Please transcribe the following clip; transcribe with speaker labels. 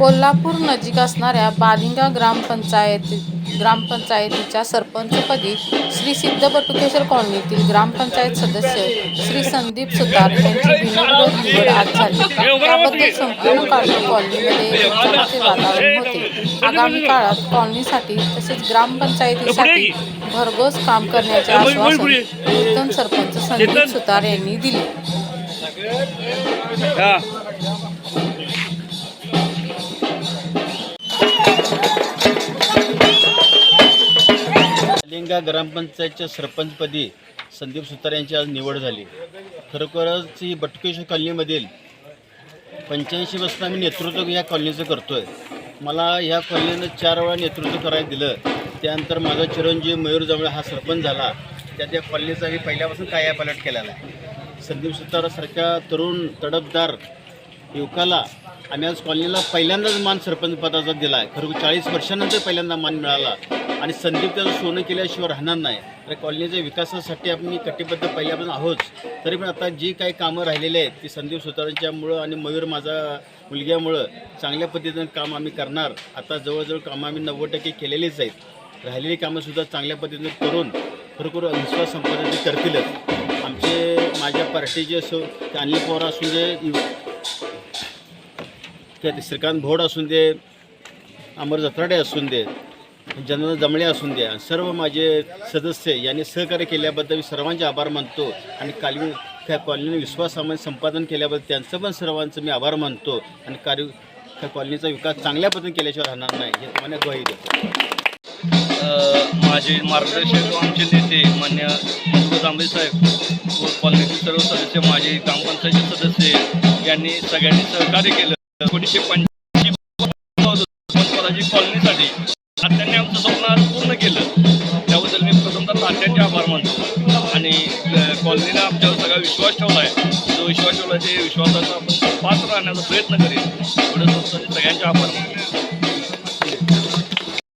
Speaker 1: कोल्हापूर नजीक असणाऱ्या बालिंगा ग्रामपंचायती ग्रामपंचायतीच्या सरपंचपदी श्री सिद्ध बटुकेश्वर कॉलनीतील ग्रामपंचायत सदस्य श्री संदीप सुतार यांची बिनविरोध निवड आज झाली. त्याबद्दल संपूर्ण काळजी कॉलनीमध्ये वातावरण होते. आगामी काळात कॉलनीसाठी तसेच ग्रामपंचायतीसाठी भरघोस काम करण्याचे आश्वासन नूतन सरपंच संदीप सुतार यांनी दिले.
Speaker 2: हा
Speaker 3: ग्रामपंचायतच्या सरपंचपदी संदीप सुतार यांची आज निवड झाली. खरोखरच ही बटकेश्वर कॉलनीमधील पंच्याऐंशी वर्ष आम्ही नेतृत्व या कॉलनीचं करतो आहे मला ह्या कॉलनीनं चार वेळा नेतृत्व करायला दिलं. त्यानंतर माझा चिरंजीव मयूर जवळ हा सरपंच झाला. त्या त्या कॉलनीचा मी पहिल्यापासून कायापालट केलेला आहे. संदीप सुतारासारख्या तरुण तडफदार युवकाला आम्ही आज कॉलनीला पहिल्यांदाच मान सरपंच पदाचा दिला आहे खरं चाळीस वर्षानंतर पहिल्यांदा मान मिळाला. आणि संदीप त्याचं सोनं केल्याशिवाय राहणार नाही. तर कॉलनीच्या विकासासाठी आम्ही कटिबद्ध पहिल्यापासून आहोत. तरी पण आता जी काही कामं राहिलेली आहेत ती संदीप सुतारांच्यामुळं आणि मयूर माझा मुलग्यामुळं चांगल्या पद्धतीनं काम आम्ही करणार. आता जवळजवळ कामं आम्ही नव्वद टक्के केलेलीच आहेत. राहिलेली कामंसुद्धा चांगल्या पद्धतीनं करून खरोखर विश्वास संपादन करतीलच आमचे माझ्या पार्टीचे असो अनिल पवार असू दे त्यात ते श्रीकांत भोड असून दे अमर जत्राडे असून दे जनरल जमळे असून द्या सर्व माझे सदस्य यांनी सहकार्य केल्याबद्दल मी सर्वांचे आभार मानतो आणि कालवी त्या कॉलनीने विश्वासामध्ये संपादन केल्याबद्दल त्यांचं पण सर्वांचं मी आभार मानतो आणि कार्य त्या कॉलनीचा विकास चांगल्या पद्धतीने केल्याशिवाय राहणार नाही हे तुम्हाला ग्वाही देतो.
Speaker 2: माझे मार्गदर्शक आमचे नेते मान्य मधुकर साहेब व कॉलनीतील सर्व सदस्य माझे ग्रामपंचायतचे सदस्य यांनी सगळ्यांनी सहकार्य केलं. एकोणीसशे पंच्याऐंशी पदाची कॉलनीसाठी तात्यांनी आमचं स्वप्न आज पूर्ण केलं. त्याबद्दल मी प्रथमतः तात्यांचे आभार मानतो. आणि अ, कॉलनीनं आमच्यावर सगळा विश्वास ठेवला आहे जो विश्वास ठेवला ते विश्वासाचा आपण पात्र राहण्याचा प्रयत्न करेल एवढं सगळ्यांचे आभार मानतो.